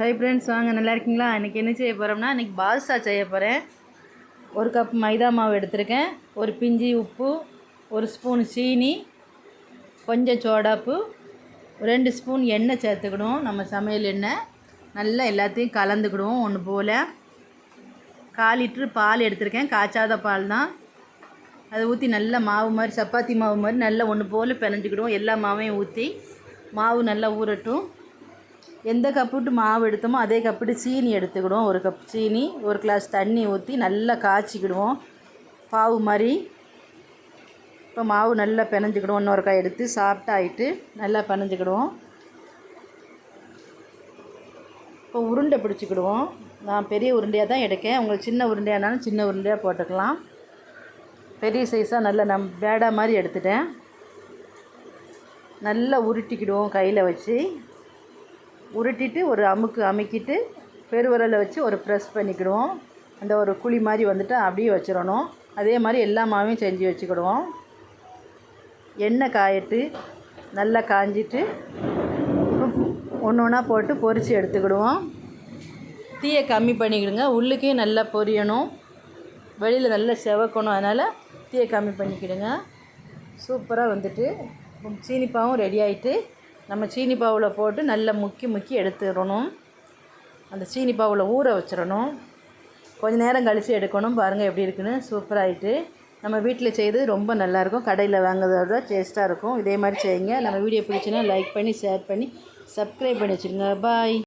Hi friends வாங்க நல்லா இருக்கீங்களா? இன்றைக்கி என்ன செய்ய போகிறோம்னா இன்றைக்கி பாதுஷா செய்ய போகிறேன் ஒரு கப் மைதா மாவு எடுத்திருக்கேன். ஒரு பிஞ்சி உப்பு ஒரு ஸ்பூன் சீனி கொஞ்சம் சோடாப்பு ரெண்டு ஸ்பூன் எண்ணெய் சேர்த்துக்கிடுவோம். நம்ம சமையல் எண்ணெய் நல்லா எல்லாத்தையும் கலந்துக்கிடுவோம் ஒன்று போல். கால் லிட்ரு பால் எடுத்திருக்கேன். காய்ச்சாத பால் தான். அதை ஊற்றி நல்லா மாவு மாதிரி சப்பாத்தி மாவு மாதிரி நல்லா ஒன்று போல் பிணைஞ்சிக்கிடுவோம். எல்லா மாவையும் ஊற்றி மாவு நல்லா ஊறட்டும். எந்த கப்புட்டு மாவு எடுத்தோமோ அதே கப்புட்டு சீனி எடுத்துக்கிடுவோம். ஒரு கப் சீனி ஒரு கிளாஸ் தண்ணி ஊற்றி நல்லா காய்ச்சிக்கிடுவோம். பாவு மாதிரி. இப்போ மாவு நல்லா பிணைஞ்சிக்கிடுவோம். இன்னொரு காய் எடுத்து சாப்பிட்டாயிட்டு நல்லா பினஞ்சிக்கிடுவோம் இப்போ உருண்டை பிடிச்சிக்கிடுவோம். நான் பெரிய உருண்டையாக தான் எடுக்கேன். உங்களுக்கு சின்ன உருண்டையானாலும் சின்ன உருண்டையாக போட்டுக்கலாம். பெரிய சைஸாக நல்லா நம் பேடா மாதிரி எடுத்துட்டேன். நல்லா உருட்டிக்கிடுவோம் கையில் வச்சு. உருட்டிட்டு ஒரு அமுக்கு அமுக்கிட்டு பெருவிரலை வச்சு ஒரு ப்ரெஸ் பண்ணிக்கிடுவோம். அந்த ஒரு குழி மாதிரி வந்துட்டு அப்படியே வச்சிடணும். அதே மாதிரி எல்லா மாவையும் செஞ்சு வச்சுக்கிடுவோம். எண்ணெய் காயட்டு நல்லா காஞ்சிட்டு ஒன்று ஒன்றா போட்டு பொரித்து எடுத்துக்கிடுவோம். தீயை கம்மி பண்ணிக்கிடுங்க. உள்ளுக்கே நல்லா பொரியணும். வெளியில் நல்லா செவக்கணும். அதனால் தீயை கம்மி பண்ணிக்கிடுங்க. சூப்பராக வந்துட்டு சீனிப்பாவும் ரெடி ஆகிட்டு நம்ம சீனி பாவில் போட்டு நல்லா முக்கி முக்கி எடுத்துடணும். அந்த சீனி பாவில் ஊற வச்சிடணும். கொஞ்ச நேரம் கழித்து எடுக்கணும். பாருங்கள் எப்படி இருக்குன்னு. சூப்பராகிட்டு நம்ம வீட்டில் செய்து ரொம்ப நல்லாயிருக்கும் கடையில் வாங்குறதோட டேஸ்ட்டாக இருக்கும். இதே மாதிரி செய்யுங்க. நம்ம வீடியோ பிடிச்சுன்னா லைக் பண்ணி ஷேர் பண்ணி சப்ஸ்கிரைப் பண்ணி வச்சுருங்க. பாய்